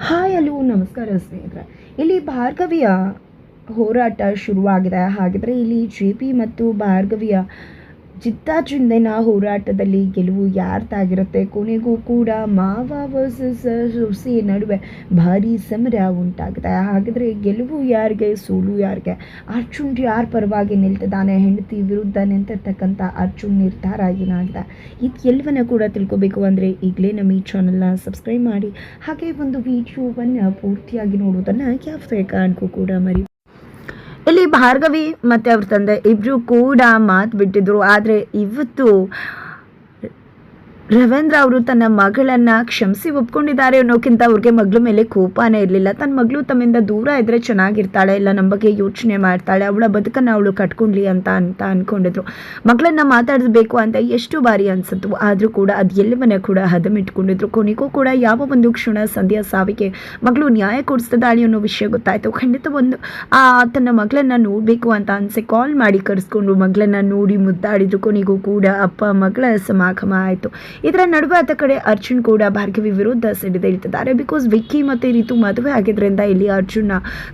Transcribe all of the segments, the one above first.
Hi hello ನಮಸ್ಕಾರ ಸ್ನೇಹಿತರೆ. ಇಲ್ಲಿ ಭಾರ್ಗವಿಯ ಹೋರಾಟ ಶುರುವಾಗಿದೆ. ಹಾಗಿದ್ರೆ ಇಲ್ಲಿ ಜೆ ಪಿ ಮತ್ತು ಭಾರ್ಗವಿಯ ಜಿದ್ದಾಜಿಂದಿನ ಹೋರಾಟದಲ್ಲಿ ಗೆಲುವು ಯಾರ್ದಾಗಿರುತ್ತೆ? ಕೊನೆಗೂ ಕೂಡ ಮಾವ ವರ್ಸಸ್ ಸೊಸೆ ನಡುವೆ ಭಾರಿ ಸಮರ ಉಂಟಾಗಿದೆ. ಹಾಗಿದ್ರೆ ಗೆಲುವು ಯಾರಿಗೆ, ಸೋಲು ಯಾರಿಗೆ? ಅರ್ಜುನ್ ಯಾರ ಪರವಾಗಿ ನಿಲ್ತಿದ್ದಾನೆ? ಹೆಂಡತಿ ವಿರುದ್ಧ ನಿಂತಿರ್ತಕ್ಕಂಥ ಅರ್ಜುನ್ ನಿರ್ಧಾರ ಏನಾಗಿದೆ? ಇದು ಎಲ್ಲವನ್ನ ಕೂಡ ತಿಳ್ಕೊಬೇಕು ಅಂದರೆ ಈಗಲೇ ನಮ್ಮ ಈ ಚಾನಲ್ನ ಸಬ್ಸ್ಕ್ರೈಬ್ ಮಾಡಿ. ಹಾಗೆ ಒಂದು ವಿಡಿಯೋವನ್ನು ಪೂರ್ತಿಯಾಗಿ ನೋಡೋದನ್ನು ಯಾವುದೇ ಕಾರಣಕ್ಕೂ ಕೂಡ ಮರಿ ಇಲ್ಲಿ ಭಾರ್ಗವಿ ಮತ್ತು ಅವ್ರ ತಂದೆ ಇಬ್ಬರು ಕೂಡ ಮಾತು ಬಿಟ್ಟಿದ್ರು. ಆದರೆ ಇವತ್ತು ರವೀಂದ್ರ ಅವರು ತನ್ನ ಮಗಳನ್ನ ಕ್ಷಮಿಸಿ ಒಪ್ಕೊಂಡಿದ್ದಾರೆ ಅನ್ನೋಕ್ಕಿಂತ ಅವ್ರಿಗೆ ಮಗಳ ಮೇಲೆ ಕೋಪನೇ ಇರಲಿಲ್ಲ. ತನ್ನ ಮಗಳು ತಮ್ಮಿಂದ ದೂರ ಇದ್ದರೆ ಚೆನ್ನಾಗಿರ್ತಾಳೆ, ಇಲ್ಲ ನಮ್ಮ ಬಗ್ಗೆ ಯೋಚನೆ ಮಾಡ್ತಾಳೆ, ಅವಳ ಬದುಕನ್ನು ಅವಳು ಕಟ್ಕೊಂಡ್ಲಿ ಅಂತ ಅಂತ ಅನ್ಕೊಂಡಿದ್ರು. ಮಗಳನ್ನ ಮಾತಾಡಿಸ್ಬೇಕು ಅಂತ ಎಷ್ಟು ಬಾರಿ ಅನ್ಸುತ್ತು. ಆದರೂ ಕೂಡ ಅದು ಎಲ್ಲವನ್ನ ಕೂಡ ಹದಮಿಟ್ಕೊಂಡಿದ್ರು. ಕೊನೆಗೂ ಕೂಡ ಯಾವ ಒಂದು ಕ್ಷಣ ಸಂಧ್ಯಾ ಸಾವಿಗೆ, ಮಗಳು ನ್ಯಾಯ ಕೊಡಿಸ್ತಿದ್ದಾಳೆ ಅನ್ನೋ ವಿಷಯ ಗೊತ್ತಾಯಿತು. ಖಂಡಿತ ಒಂದು ಆ ತನ್ನ ಮಗಳನ್ನ ನೋಡಬೇಕು ಅಂತ ಅನ್ಸಿ ಕಾಲ್ ಮಾಡಿ ಕರೆಸ್ಕೊಂಡು ಮಗಳನ್ನ ನೋಡಿ ಮುದ್ದಾಡಿದ್ರು. ಕೊನೆಗೂ ಕೂಡ ಅಪ್ಪ, ಮಗಳ ಸಮಾಗಮ ಆಯಿತು. ಇದರ ನಡುವೆ ಆತ ಕಡೆ ಅರ್ಜುನ್ ಕೂಡ ಭಾರ್ಗವಿ ವಿರುದ್ಧ ಸಿಡಿದೇಳ್ತಿದ್ದಾರೆ ಬಿಕಾಸ್ ವಿಕ್ಕಿ ಮತ್ತು ರೀತು ಮದುವೆ ಆಗಿದ್ರಿಂದ ಇಲ್ಲಿ ಅರ್ಜುನ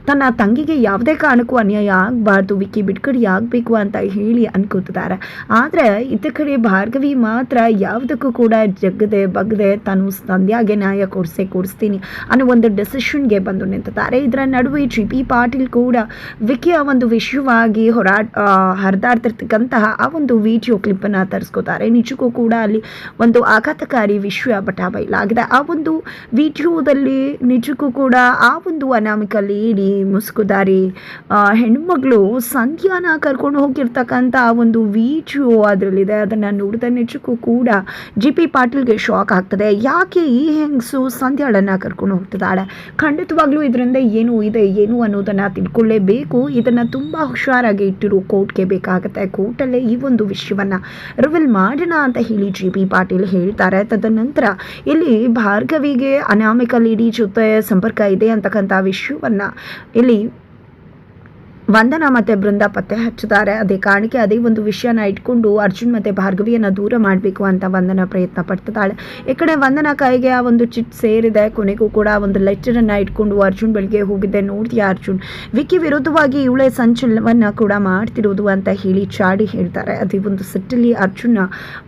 ತನ್ನ ತಂಗಿಗೆ ಯಾವುದೇ ಕಾರಣಕ್ಕೂ ಅನ್ಯಾಯ ಆಗಬಾರ್ದು, ವಿಕ್ಕಿ ಬಿಟ್ಕಡಿ ಆಗಬೇಕು ಅಂತ ಹೇಳಿ ಅನ್ಕೋತಿದ್ದಾರೆ. ಆದರೆ ಇದ ಕಡೆ ಭಾರ್ಗವಿ ಮಾತ್ರ ಯಾವುದಕ್ಕೂ ಕೂಡ ಜಗ್ಗದೆ ಬಗ್ಗದೆ ತಾನು ಸಂಧ್ಯಾಗೆ ನ್ಯಾಯ ಕೊಡಿಸೇ ಕೊಡಿಸ್ತೀನಿ ಅನ್ನೋ ಒಂದು ಡೆಸಿಷನ್ಗೆ ಬಂದು ನಿಂತಿದ್ದಾರೆ. ಇದರ ನಡುವೆ ಜಿ ಪಿ ಪಾಟೀಲ್ ಕೂಡ ವಿಕಿಯ ಒಂದು ವಿಷಯವಾಗಿ ಹೊರಾಡ್ ಹರಿದಾಡ್ತಿರ್ತಕ್ಕಂತಹ ಆ ಒಂದು ವಿಡಿಯೋ ಕ್ಲಿಪ್ಪನ್ನು ತರಿಸ್ಕೋತಾರೆ. ನಿಜಕ್ಕೂ ಕೂಡ ಅಲ್ಲಿ ಆಘಾತಕಾರಿ ವಿಷಯ ಬಟ ಬಯಲಾಗಿದೆ ಆ ಒಂದು ವಿಡಿಯೋದಲ್ಲಿ ನಿಜಕ್ಕೂ ಕೂಡ ಆ ಒಂದು ಅನಾಮಿಕ ಲೇಡಿ ಮುಸುಕುದಾರಿ ಹೆಣ್ಮಗಳು ಸಂಧ್ಯಾನ ಕರ್ಕೊಂಡು ಹೋಗಿರ್ತಕ್ಕಂಥ ಆ ಒಂದು ವಿಡಿಯೋ ಅದರಲ್ಲಿದೆ. ಅದನ್ನು ನೋಡಿದ ನಿಜಕ್ಕೂ ಕೂಡ ಜಿ ಪಿ ಪಾಟೀಲ್ಗೆ ಶಾಕ್ ಆಗ್ತದೆ. ಯಾಕೆ ಈ ಹೆಂಗಸು ಸಂಧ್ಯಾಳನ್ನು ಕರ್ಕೊಂಡು ಹೋಗ್ತಿದ್ದಾಳೆ? ಖಂಡಿತವಾಗ್ಲೂ ಇದರಿಂದ ಏನು ಇದೆ, ಏನು ಅನ್ನೋದನ್ನು ತಿಳ್ಕೊಳ್ಳೇಬೇಕು ಇದನ್ನು ತುಂಬ ಹುಷಾರಾಗಿ ಇಟ್ಟಿರೋ ಕೋರ್ಟ್ಗೆ ಬೇಕಾಗುತ್ತೆ. ಕೋರ್ಟಲ್ಲೇ ಈ ಒಂದು ವಿಷಯವನ್ನು ರಿವೀಲ್ ಮಾಡೋಣ ಅಂತ ಹೇಳಿ ಜಿ ಪಿ ಪಾಟೀಲ್ ಹೇಳ್ತಾರೆ. ತದನಂತರ ಇಲ್ಲಿ ಭಾರ್ಗವಿಗೆ ಅನಾಮಿಕ ಲೇಡಿ ಜೊತೆ ಸಂಪರ್ಕ ಇದೆ ಅಂತಕ್ಕಂಥ ವಿಷಯವನ್ನು ಇಲ್ಲಿ ವಂದನಾ ಮತ್ತು ಬೃಂದ ಪತ್ತೆ ಹಚ್ಚಿದ್ದಾರೆ ಅದೇ ಕಾರಣಕ್ಕೆ ಅದೇ ಒಂದು ವಿಷಯನ ಇಟ್ಕೊಂಡು ಅರ್ಜುನ್ ಮತ್ತು ಭಾರ್ಗವಿಯನ್ನು ದೂರ ಮಾಡಬೇಕು ಅಂತ ವಂದನಾ ಪ್ರಯತ್ನ ಪಡ್ತಿದ್ದಾಳೆ. ಈ ಕಡೆ ವಂದನಾ ಕೈಗೆ ಆ ಒಂದು ಚಿಟ್ ಸೇರಿದೆ. ಕೊನೆಗೂ ಕೂಡ ಒಂದು ಲೆಟರನ್ನು ಇಟ್ಕೊಂಡು ಅರ್ಜುನ್ ಬಳಿಗೆ ಹೋಗಿದ್ದೆ. ನೋಡ್ತೀಯ ಅರ್ಜುನ್? ವಿಕ್ಕಿ ವಿರುದ್ಧವಾಗಿ ಇವಳೆ ಸಂಚಲನವನ್ನು ಕೂಡ ಮಾಡ್ತಿರೋದು ಅಂತ ಹೇಳಿ ಚಾಡಿ ಹೇಳ್ತಾರೆ. ಅದೇ ಒಂದು ಸಿಟ್ಟಲ್ಲಿ ಅರ್ಜುನ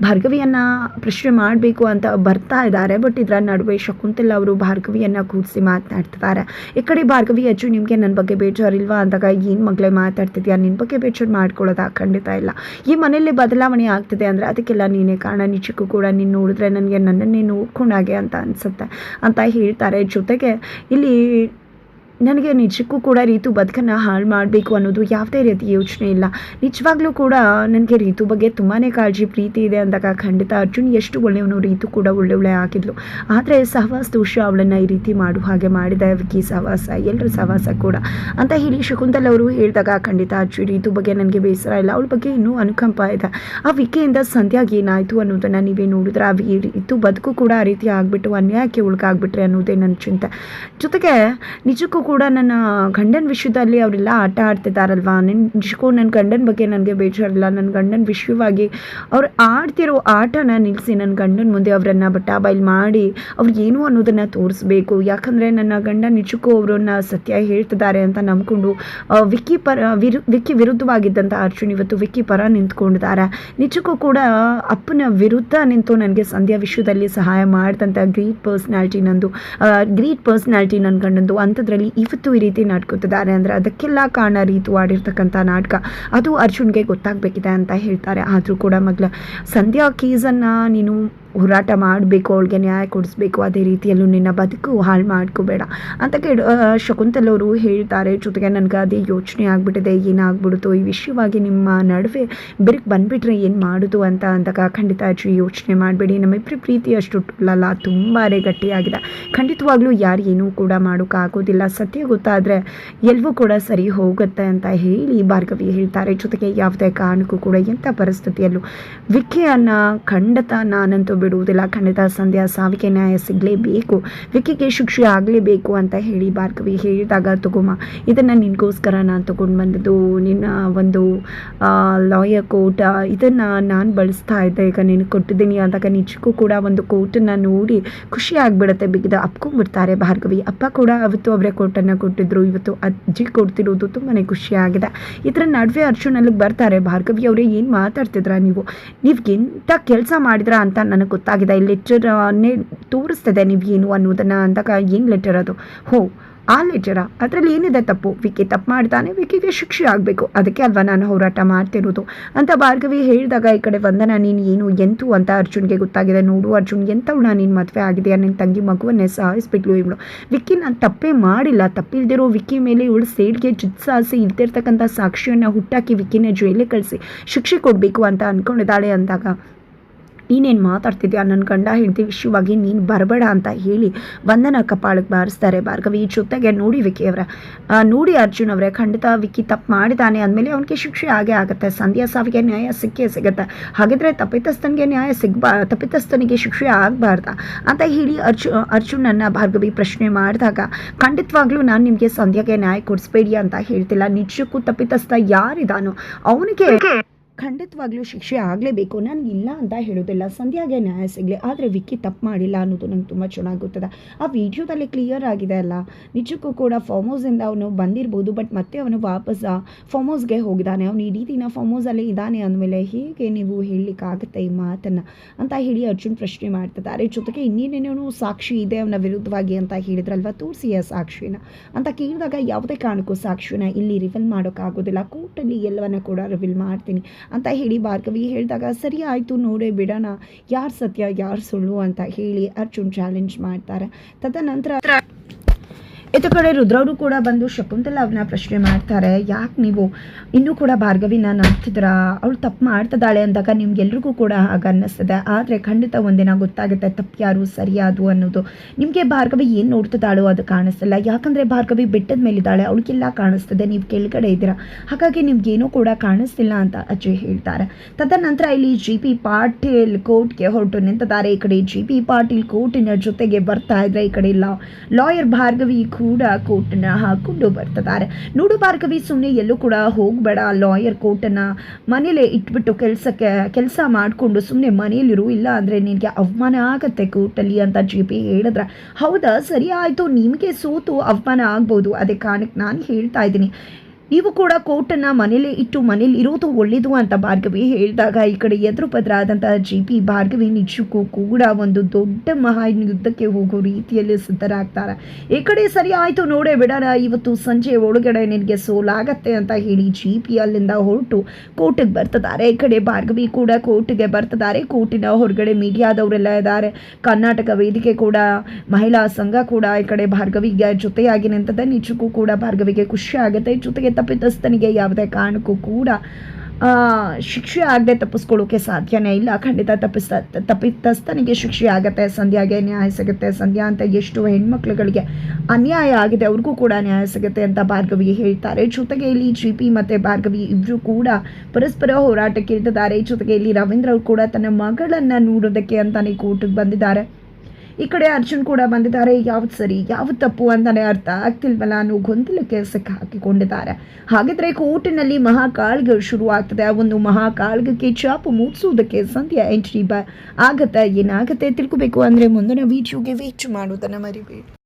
ಭಾರ್ಗವಿಯನ್ನು ಪ್ರಶ್ನೆ ಮಾಡಬೇಕು ಅಂತ ಬರ್ತಾ ಇದ್ದಾರೆ. ಬಟ್ ಇದರ ನಡುವೆ ಶಕುಂತಲ ಅವರು ಭಾರ್ಗವಿಯನ್ನು ಕೂಡಿಸಿ ಮಾತನಾಡ್ತಿದ್ದಾರೆ. ಈ ಕಡೆ ಭಾರ್ಗವಿ ಅಜ್ಜು ನಿಮಗೆ ನನ್ನ ಬಗ್ಗೆ ಬೇಜಾರಿಲ್ವಾ? ಅಂದಾಗ ಏನು ಮಗಳೇ ಮಾತಾಡ್ತಿದ್ಯಾ? ನಿನ್ನ ಬಗ್ಗೆ ಬೇಜಾರು ಮಾಡ್ಕೊಳ್ಳೋದಾ? ಖಂಡಿತ ಇಲ್ಲ. ಈ ಮನೆಯಲ್ಲಿ ಬದಲಾವಣೆ ಆಗ್ತಿದೆ ಅಂದರೆ ಅದಕ್ಕೆಲ್ಲ ನೀನೇ ಕಾರಣ. ನಿಜಕ್ಕೂ ಕೂಡ ನೀನು ನೋಡಿದ್ರೆ ನನಗೆ ನನ್ನನ್ನೇ ನೋಡ್ಕೊಂಡಾಗೆ ಅಂತ ಅನಿಸುತ್ತೆ ಅಂತ ಹೇಳ್ತಾರೆ. ಜೊತೆಗೆ ಇಲ್ಲಿ ನನಗೆ ನಿಜಕ್ಕೂ ಕೂಡ ರೀತು ಬದುಕನ್ನು ಹಾಳು ಮಾಡಬೇಕು ಅನ್ನೋದು ಯಾವುದೇ ರೀತಿ ಯೋಚನೆ ಇಲ್ಲ. ನಿಜವಾಗ್ಲೂ ಕೂಡ ನನಗೆ ರೀತು ಬಗ್ಗೆ ತುಂಬಾ ಕಾಳಜಿ, ಪ್ರೀತಿ ಇದೆ ಅಂದಾಗ ಖಂಡಿತ ಅರ್ಜುನ್ ಎಷ್ಟು ಒಳ್ಳೆಯವನು ರೀತು ಕೂಡ ಒಳ್ಳೆ ಒಳ್ಳೆ ಆಗಿದ್ಲು. ಆದರೆ ಸಹವಾಸ ದೋಷ ಅವಳನ್ನು ಈ ರೀತಿ ಮಾಡು ಹಾಗೆ ಮಾಡಿದ ವಿಕಿ ಸಹವಾಸ ಎಲ್ಲರ ಸಹವಾಸ ಕೂಡ. ಅಂತ ಹೇಳಿ ಶಕುಂತಲ್ ಅವರು ಹೇಳಿದಾಗ ಖಂಡಿತ ಅರ್ಜುನ್ ರೀತು ಬಗ್ಗೆ ನನಗೆ ಬೇಸರ ಇಲ್ಲ. ಅವಳ ಬಗ್ಗೆ ಇನ್ನೂ ಅನುಕಂಪ ಇದೆ. ಆ ವಿಕೆಯಿಂದ ಸಂಧ್ಯಾಗಿ ಏನಾಯಿತು ಅನ್ನೋದನ್ನು ನೀವೇ ನೋಡಿದ್ರೆ ಆ ರೀತು ಬದುಕು ಕೂಡ ಆ ರೀತಿ ಆಗಿಬಿಟ್ಟು ಅನ್ಯಾಯಕ್ಕೆ ಒಳಗಾಗ್ಬಿಟ್ರೆ ಅನ್ನೋದೇ ನನ್ನ ಚಿಂತೆ. ಜೊತೆಗೆ ನಿಜಕ್ಕೂ ಕೂಡ ನನ್ನ ಗಂಡನ ವಿಷಯದಲ್ಲಿ ಅವರೆಲ್ಲ ಆಟ ಆಡ್ತಿದ್ದಾರಲ್ವಾ ನಿಜಕ್ಕೂ ನನ್ನ ಗಂಡನ ಬಗ್ಗೆ ನನಗೆ ಬೇಜಾರಿಲ್ಲ. ನನ್ನ ಗಂಡನ ವಿಷಯವಾಗಿ ಅವ್ರು ಆಡ್ತಿರೋ ಆಟನ ನಿಲ್ಲಿಸಿ ನನ್ನ ಗಂಡನ ಮುಂದೆ ಅವರನ್ನು ಬಟಾಬೈಲ್ ಮಾಡಿ ಅವ್ರು ಏನು ಅನ್ನೋದನ್ನು ತೋರಿಸ್ಬೇಕು. ಯಾಕಂದರೆ ನನ್ನ ಗಂಡ ನಿಜಕ್ಕೂ ಅವರನ್ನ ಸತ್ಯ ಹೇಳ್ತಿದ್ದಾರೆ ಅಂತ ನಂಬ್ಕೊಂಡು ವಿಕ್ಕಿ ಪರ, ವಿರು, ವಿಕ್ಕಿ ವಿರುದ್ಧವಾಗಿದ್ದಂಥ ಅರ್ಜುನ್ ಇವತ್ತು ವಿಕ್ಕಿ ಪರ ನಿಂತ್ಕೊಂಡಿದ್ದಾರೆ ನಿಜಕ್ಕೂ ಕೂಡ ಅಪ್ಪನ ವಿರುದ್ಧ ನಿಂತು ನನಗೆ ಸಂಧ್ಯಾ ವಿಷಯದಲ್ಲಿ ಸಹಾಯ ಮಾಡಿದಂಥ ಗ್ರೀಟ್ ಪರ್ಸ್ನಾಲ್ಟಿ ನಂದು ಗ್ರೀಟ್ ಪರ್ಸ್ನಾಲ್ಟಿ ನನ್ನ ಗಂಡಂದು. ಅಂಥದ್ರಲ್ಲಿ ಇವತ್ತು ಈ ರೀತಿ ನಡ್ಕೊತಿದ್ದಾರೆ ಅಂದರೆ ಅದಕ್ಕೆಲ್ಲ ಕಾರಣ ರೀತು ಆಡಿರ್ತಕ್ಕಂಥ ನಾಟಕ. ಅದು ಅರ್ಜುನ್ಗೆ ಗೊತ್ತಾಗಬೇಕಿದೆ ಅಂತ ಹೇಳ್ತಾರೆ. ಆದರೂ ಕೂಡ ಮಗಳ ಸಂಧ್ಯಾ ಕೀಸನ್ನು ನೀನು ಹೋರಾಟ ಮಾಡಬೇಕು, ಅವಳಿಗೆ ನ್ಯಾಯ ಕೊಡಿಸ್ಬೇಕು, ಅದೇ ರೀತಿಯಲ್ಲೂ ನಿನ್ನ ಬದುಕು ಹಾಳು ಮಾಡ್ಕೋಬೇಡ ಅಂತ ಕೇಳಿ. ಶಕುಂತಲವರು ಹೇಳ್ತಾರೆ, ಜೊತೆಗೆ ನನಗೆ ಅದೇ ಯೋಚನೆ ಆಗಿಬಿಟ್ಟಿದೆ ಏನಾಗ್ಬಿಡುತ್ತೋ ಈ ವಿಷಯವಾಗಿ ನಿಮ್ಮ ನಡುವೆ ಬಿರುಕು ಬಂದುಬಿಟ್ರೆ ಏನು ಮಾಡೋದು ಅಂತ ಅಂದಾಗ ಖಂಡಿತ ಅಜ್ಜಿ ಯೋಚನೆ ಮಾಡಬೇಡಿ. ನಮ್ಮಿಬ್ಬರ ಪ್ರೀತಿ ಅಷ್ಟು ಟುಲ್ಲಲ್ಲ ತುಂಬಾ ಗಟ್ಟಿಯಾಗಿದೆ. ಖಂಡಿತವಾಗ್ಲೂ ಯಾರು ಏನೂ ಕೂಡ ಮಾಡೋಕ್ಕಾಗೋದಿಲ್ಲ ಸತ್ಯ ಗೊತ್ತಾದರೆ ಎಲ್ಲವೂ ಕೂಡ ಸರಿ ಹೋಗುತ್ತೆ ಅಂತ ಹೇಳಿ ಭಾರ್ಗವಿ ಹೇಳ್ತಾರೆ. ಜೊತೆಗೆ ಯಾವುದೇ ಕಾರಣಕ್ಕೂ ಕೂಡ ಎಂಥ ಪರಿಸ್ಥಿತಿಯಲ್ಲೂ ವಿಕ್ಕಿಯನ್ನು ಖಂಡಿತ ನಾನಂತೂ ಬಿಡುವುದಿಲ್ಲ. ಖಂಡಿತ ಸಂಧ್ಯಾ ಸಾವಿಗೆ ನ್ಯಾಯ ಸಿಗಲೇಬೇಕು. ವಿಕ್ಕಿಗೆ ಶಿಕ್ಷೆ ಆಗಲೇಬೇಕು ಅಂತ ಹೇಳಿ ಭಾರ್ಗವಿ ಹೇಳಿದಾಗ ತಗೊಮ್ಮ ಇದನ್ನು ನಿನಗೋಸ್ಕರ ನಾನು ತಗೊಂಡು ಬಂದದ್ದು ನಿನ್ನ ಒಂದು ಲಾಯರ್ ಕೋಟ್ ಇದನ್ನು ನಾನು ಬಳಸ್ತಾ ಇದ್ದೆ. ಈಗ ನಿನಗೆ ಕೊಟ್ಟಿದ್ದೀನಿ ಅಂದಾಗ ನಿಜಕ್ಕೂ ಕೂಡ ಒಂದು ಕೋಟನ್ನು ನೋಡಿ ಖುಷಿ ಆಗಿಬಿಡುತ್ತೆ. ಬಿಗಿದ ಅಪ್ಕೊಂಡ್ಬಿಡ್ತಾರೆ ಭಾರ್ಗವಿ. ಅಪ್ಪ ಕೂಡ ಅವತ್ತು ಅವರೇ ಕೋಟನ್ನು ಕೊಟ್ಟಿದ್ರು. ಇವತ್ತು ಅಜ್ಜಿ ಕೊಡ್ತಿರೋದು ತುಂಬಾ ಖುಷಿಯಾಗಿದೆ ಇದರ ನಡುವೆ ಅರ್ಜುನ್ ಬರ್ತಾರೆ. ಭಾರ್ಗವಿ ಅವರೇ, ಏನು ಮಾತಾಡ್ತಿದ್ರ ನೀವು? ನೀವು ಎಂಥ ಕೆಲಸ ಮಾಡಿದ್ರ ಅಂತ ನನಗೆ ಗೊತ್ತಾಗಿದೆ. ಈ ಲೆಟರನ್ನೇ ತೋರಿಸ್ತದೆ ಏನು ಅನ್ನೋದನ್ನು ಅಂದಾಗ ಏನು ಲೆಟರ್ ಅದು? ಹೋ, ಆ ಲೆಟರ ಅದರಲ್ಲಿ ಏನಿದೆ ತಪ್ಪು? ವಿಕೆ ತಪ್ಪು ಮಾಡ್ತಾನೆ ವಿಕೆಗೆ ಶಿಕ್ಷೆ ಆಗಬೇಕು. ಅದಕ್ಕೆ ಅಲ್ವಾ ನಾನು ಹೋರಾಟ ಮಾಡ್ತಿರೋದು? ಅಂತ ಭಾರ್ಗವಿ ಹೇಳಿದಾಗ, ಈ ಕಡೆ ವಂದನ, ನೀನು ಏನು, ಎಂತು ಅಂತ ಅರ್ಜುನ್ಗೆ ಗೊತ್ತಾಗಿದೆ. ನೋಡು ಅರ್ಜುನ್ ಎಂಥವಳು ನಾನು ನಿನ್ನ ಮದುವೆ ಆಗಿದೆಯಾ? ನಿನ್ನ ತಂಗಿ ಮಗುವನ್ನೇ ಸಾಯಿಸ್ಬಿಟ್ಲು ಇವಳು. ವಿಕ್ಕಿ, ನಾನು ತಪ್ಪೇ ಮಾಡಿಲ್ಲ. ತಪ್ಪಿಲ್ದಿರೋ ವಿಕ್ಕಿ ಮೇಲೆ ಇವಳು ಸೇಡ್ಗೆ ಜಿತ್ಸಾಸಿ ಇಲ್ದಿರ್ತಕ್ಕಂಥ ಸಾಕ್ಷಿಯನ್ನು ಹುಟ್ಟಾಕಿ ವಿಕ್ಕಿನ ಜೈಲಿಗೆ ಕಳಿಸಿ ಶಿಕ್ಷೆ ಕೊಡಬೇಕು ಅಂತ ಅಂದ್ಕೊಂಡಿದ್ದಾಳೆ ಅಂದಾಗ ನೀನೇನು ಮಾತಾಡ್ತಿದ್ಯಾ? ನನ್ನ ಗಂಡ ಹೆಂಡತಿ ವಿಷಯವಾಗಿ ನೀನು ಬರಬೇಡ ಅಂತ ಹೇಳಿ ವಂದನ ಕಪಾಳಕ್ಕೆ ಬಾರಿಸ್ತಾರೆ ಭಾರ್ಗವಿ. ಜೊತೆಗೆ ನೋಡಿ ವಿಕಿ ಅವರ. ನೋಡಿ ಅರ್ಜುನ್ ಅವರೇ, ಖಂಡಿತ ವಿಕಿ ತಪ್ಪು ಮಾಡಿದಾನೆ ಅಂದಮೇಲೆ ಅವನಿಗೆ ಶಿಕ್ಷೆ ಆಗೇ ಆಗುತ್ತೆ. ಸಂಧ್ಯಾ ಸಾವಿಗೆ ನ್ಯಾಯ ಸಿಕ್ಕೇ ಸಿಗುತ್ತೆ. ಹಾಗಿದ್ರೆ ತಪ್ಪಿತಸ್ಥನಿಗೆ ನ್ಯಾಯ ಸಿಗ್ಬಾ, ತಪ್ಪಿತಸ್ಥನಿಗೆ ಶಿಕ್ಷೆ ಆಗಬಾರ್ದ ಅಂತ ಹೇಳಿ ಅರ್ಜು, ಅರ್ಜುನನ್ನು ಭಾರ್ಗವಿ ಪ್ರಶ್ನೆ ಮಾಡಿದಾಗ, ಖಂಡಿತವಾಗ್ಲೂ ನಾನು ನಿಮಗೆ ಸಂಧ್ಯಾಗೆ ನ್ಯಾಯ ಕೊಡಿಸ್ಬೇಡಿ ಅಂತ ಹೇಳ್ತಿಲ್ಲ. ನಿಜಕ್ಕೂ ತಪ್ಪಿತಸ್ಥ ಯಾರಿದಾನೋ? ಅವನಿಗೆ ಖಂಡಿತವಾಗ್ಲೂ ಶಿಕ್ಷೆ ಆಗಲೇಬೇಕು ನನಗೆ ಇಲ್ಲ ಅಂತ ಹೇಳೋದಿಲ್ಲ ಸಂಧ್ಯಾಗೆ ನ್ಯಾಯ ಸಿಗಲಿ ಆದರೆ ವಿಕ್ಕಿ ತಪ್ಪು ಮಾಡಿಲ್ಲ ಅನ್ನೋದು ನಂಗೆ ತುಂಬ ಚೆನ್ನಾಗುತ್ತದೆ ಆ ವಿಡಿಯೋದಲ್ಲಿ ಕ್ಲಿಯರ್ ಆಗಿದೆ ಅಲ್ಲ, ನಿಜಕ್ಕೂ ಕೂಡ ಫಾರ್ಮ್ ಹೌಸಿಂದ ಅವನು ಬಂದಿರ್ಬೋದು ಬಟ್ ಮತ್ತೆ ಅವನು ವಾಪಸ್ ಫಾರ್ಮ್ ಹೌಸ್ಗೆ ಹೋಗಿದ್ದಾನೆ. ಅವನು ಇಡೀ ದಿನ ಫಾರ್ಮ್ ಹೌಸಲ್ಲೇ ಇದ್ದಾನೆ ಅಂದಮೇಲೆ ಹೇಗೆ ನೀವು ಹೇಳಲಿಕ್ಕಾಗುತ್ತೆ ಈ ಮಾತನ್ನು ಅಂತ ಹೇಳಿ ಅರ್ಜುನ್ ಪ್ರಶ್ನೆ ಮಾಡ್ತಿದ್ದಾರೆ. ಜೊತೆಗೆ ಇನ್ನೇನೇನೋ ಸಾಕ್ಷಿ ಇದೆ ಅವನ ವಿರುದ್ಧವಾಗಿ ಅಂತ ಹೇಳಿದ್ರಲ್ವ ತೋರಿಸಿ ಆ ಸಾಕ್ಷಿನ? ಅಂತ ಕೇಳಿದಾಗ ಯಾವುದೇ ಕಾರಣಕ್ಕೂ ಸಾಕ್ಷಿನ ಇಲ್ಲಿ ರಿವೀಲ್ ಮಾಡೋಕ್ಕಾಗೋದಿಲ್ಲ. ಕೋರ್ಟಲ್ಲಿ ಎಲ್ಲವನ್ನ ಕೂಡ ರಿವೀಲ್ ಮಾಡ್ತೀನಿ. ಅಂತ ಹೇಳಿ ಭಾರ್ಗವಿ ಹೇಳಿದಾಗ, ಸರಿ ಆಯಿತು, ನೋಡೇ ಬಿಡೋಣ. ಯಾರು ಸತ್ಯ, ಯಾರು ಸುಳ್ಳು? ಅಂತ ಹೇಳಿ ಅರ್ಜುನ್ ಚಾಲೆಂಜ್ ಮಾಡ್ತಾರೆ. ತದನಂತರ ಇತ್ತ ಕಡೆ ರುದ್ರವರು ಕೂಡ ಬಂದು ಶಕುಂತಲ ಅವ್ರನ್ನ ಪ್ರಶ್ನೆ ಮಾಡ್ತಾರೆ. ಯಾಕೆ ನೀವು ಇನ್ನೂ ಕೂಡ ಭಾರ್ಗವಿನ ನಂಬ್ತಿದ್ರ ಅವಳು ತಪ್ಪು ಮಾಡ್ತಿದ್ದಾಳೆ ಅಂದಾಗ ನಿಮ್ಗೆಲ್ರಿಗೂ ಕೂಡ ಹಾಗೆ ಅನ್ನಿಸ್ತದೆ. ಆದರೆ ಖಂಡಿತ ಒಂದಿನ ಗೊತ್ತಾಗುತ್ತೆ ತಪ್ಪು ಯಾರು ಸರಿಯಾದು ಅನ್ನೋದು. ನಿಮಗೆ ಭಾರ್ಗವಿ ಏನು ನೋಡ್ತಿದ್ದಾಳೋ ಅದು ಕಾಣಿಸ್ತಿಲ್ಲ. ಯಾಕಂದರೆ ಭಾರ್ಗವಿ ಬೆಟ್ಟದ ಮೇಲಿದ್ದಾಳೆ. ಅವಳಿಗೆಲ್ಲ ಕಾಣಿಸ್ತದೆ. ನೀವು ಕೆಳಗಡೆ ಇದ್ದೀರಾ. ಹಾಗಾಗಿ ನಿಮ್ಗೇನೂ ಕೂಡ ಕಾಣಿಸ್ತಿಲ್ಲ ಅಂತ ಅಜ್ಜಿ ಹೇಳ್ತಾರೆ. ತದನಂತರ ಇಲ್ಲಿ ಜಿ ಪಿ ಪಾಟೀಲ್ ಕೋರ್ಟ್ಗೆ ಹೊರಟು ನಿಂತಿದ್ದಾರೆ. ಈ ಕಡೆ ಜಿ ಪಿ ಪಾಟೀಲ್ ಕೋರ್ಟಿನ ಜೊತೆಗೆ ಬರ್ತಾ ಇದ್ರೆ ಈ ಕಡೆ ಲಾ, ಲಾಯರ್ ಭಾರ್ಗವಿ ಕೂಡ ಕೋರ್ಟನ್ನು ಹಾಕೊಂಡು ಬರ್ತಿದ್ದಾರೆ ನೋಡು ಭಾರ್ಗವಿ ಸುಮ್ಮನೆ ಎಲ್ಲೂ ಕೂಡ ಹೋಗಬೇಡ. ಲಾಯರ್ ಕೋರ್ಟನ್ನು ಮನೇಲೆ ಇಟ್ಬಿಟ್ಟು ಕೆಲಸಕ್ಕೆ, ಕೆಲಸ ಮಾಡಿಕೊಂಡು ಸುಮ್ಮನೆ ಮನೇಲಿರು. ಇಲ್ಲ ಅಂದರೆ ನಿನಗೆ ಅವಮಾನ ಆಗತ್ತೆ ಕೋರ್ಟಲ್ಲಿ ಅಂತ ಜಿ ಪಿ ಹೇಳಿದ್ರೆ. ಹೌದಾ? ಸರಿ ಆಯಿತು. ನಿಮಗೆ ಸೋತು ಅವಮಾನ ಆಗ್ಬೋದು. ಅದೇ ಕಾರಣಕ್ಕೆ ನಾನು ಹೇಳ್ತಾ ಇದ್ದೀನಿ. ನೀವು ಕೂಡ ಕೋರ್ಟನ್ನು ಮನೇಲಿ ಇಟ್ಟು ಮನೇಲಿ ಇರೋದು ಒಳ್ಳೆಯದು ಅಂತ ಭಾರ್ಗವಿ ಹೇಳಿದಾಗ ಈ ಕಡೆ ಎದುರು ಜಿ ಪಿ ಭಾರ್ಗವಿ ನಿಜಕ್ಕೂ ಕೂಡ ಒಂದು ದೊಡ್ಡ ಮಹಾ ಯುದ್ಧಕ್ಕೆ ಹೋಗೋ ರೀತಿಯಲ್ಲಿ ಸಿದ್ಧರಾಗ್ತಾರೆ. ಈ ಕಡೆ ಸರಿ ಆಯಿತು, ನೋಡೇ ಬಿಡೋಣ, ಇವತ್ತು ಸಂಜೆ ಒಳಗಡೆ ನಿನಗೆ ಸೋಲಾಗತ್ತೆ ಅಂತ ಹೇಳಿ ಜಿ ಪಿ ಅಲ್ಲಿಂದ ಹೊರಟು ಕೋರ್ಟಿಗೆ ಬರ್ತಿದ್ದಾರೆ. ಈ ಕಡೆ ಭಾರ್ಗವಿ ಕೂಡ ಕೋರ್ಟಿಗೆ ಬರ್ತಿದ್ದಾರೆ. ಕೋರ್ಟಿನ ಹೊರಗಡೆ ಮೀಡಿಯಾದವರೆಲ್ಲ ಇದ್ದಾರೆ. ಕರ್ನಾಟಕ ವೇದಿಕೆ ಕೂಡ, ಮಹಿಳಾ ಸಂಘ ಕೂಡ ಈ ಕಡೆ ಭಾರ್ಗವಿಗೆ ಜೊತೆಯಾಗಿ ನಿಂತದೆ. ನಿಜಕ್ಕೂ ಕೂಡ ಭಾರ್ಗವಿಗೆ ಖುಷಿ ಆಗುತ್ತೆ. ಜೊತೆಗೆ ತಪ್ಪಿತಸ್ಥನಿಗೆ ಯಾವುದೇ ಕಾರಣಕ್ಕೂ ಕೂಡ ಶಿಕ್ಷೆ ಆಗದೆ ತಪ್ಪಿಸ್ಕೊಳ್ಳೋಕೆ ಸಾಧ್ಯನೇ ಇಲ್ಲ. ಖಂಡಿತ ತಪ್ಪಿಸ್ತ ತಪ್ಪಿತಸ್ಥನಿಗೆ ಶಿಕ್ಷೆ ಆಗುತ್ತೆ, ಸಂಧ್ಯಾಗೆ ನ್ಯಾಯ ಸಿಗುತ್ತೆ. ಸಂಧ್ಯಾ ಅಂತ ಎಷ್ಟು ಹೆಣ್ಮಕ್ಳುಗಳಿಗೆ ಅನ್ಯಾಯ ಆಗಿದೆ, ಅವ್ರಿಗೂ ಕೂಡ ನ್ಯಾಯ ಸಿಗುತ್ತೆ ಅಂತ ಭಾರ್ಗವಿ ಹೇಳ್ತಾರೆ. ಜೊತೆಗೆ ಇಲ್ಲಿ ಜಿ ಪಿ ಮತ್ತು ಭಾರ್ಗವಿ ಇಬ್ಬರು ಕೂಡ ಪರಸ್ಪರ ಹೋರಾಟಕ್ಕೆ ಇಳಿದಿದ್ದಾರೆ. ಜೊತೆಗೆ ಇಲ್ಲಿ ರವೀಂದ್ರ ಕೂಡ ತನ್ನ ಮಗಳನ್ನು ನೋಡೋದಕ್ಕೆ ಅಂತಲೇ ಕೋರ್ಟಿಗೆ ಬಂದಿದ್ದಾರೆ. ಈ ಕಡೆ ಅರ್ಜುನ್ ಕೂಡ ಬಂದಿದ್ದಾರೆ. ಯಾವ್ದು ಸರಿ, ಯಾವ್ದು ತಪ್ಪು ಅಂತಾನೆ ಅರ್ಥ ಆಗ್ತಿಲ್ವಲ್ಲ ಅನ್ನೋ ಗೊಂದಲಕ್ಕೆ ಸಿಕ್ಕ ಹಾಕಿಕೊಂಡಿದ್ದಾರೆ. ಹಾಗಿದ್ರೆ ಕೋರ್ಟಿನಲ್ಲಿ ಮಹಾಕಾಳ್ಗ ಶುರು ಆಗ್ತದೆ ಆ ಒಂದು ಮಹಾಕಾಳ್ಗಕ್ಕೆ ಚಾಪು ಮೂಡಿಸುವುದಕ್ಕೆ ಸಂಧ್ಯಾ ಎಂಟ್ರಿ ಬ ಆಗತ್ತೆ. ಏನಾಗತ್ತೆ ತಿಳ್ಕೊಬೇಕು ಅಂದರೆ ಮುಂದಿನ ವೀಡಿಯೋಗೆ ವೇಟ್ ಮಾಡೋದನ್ನು ಮರಿಬೇಡಿ.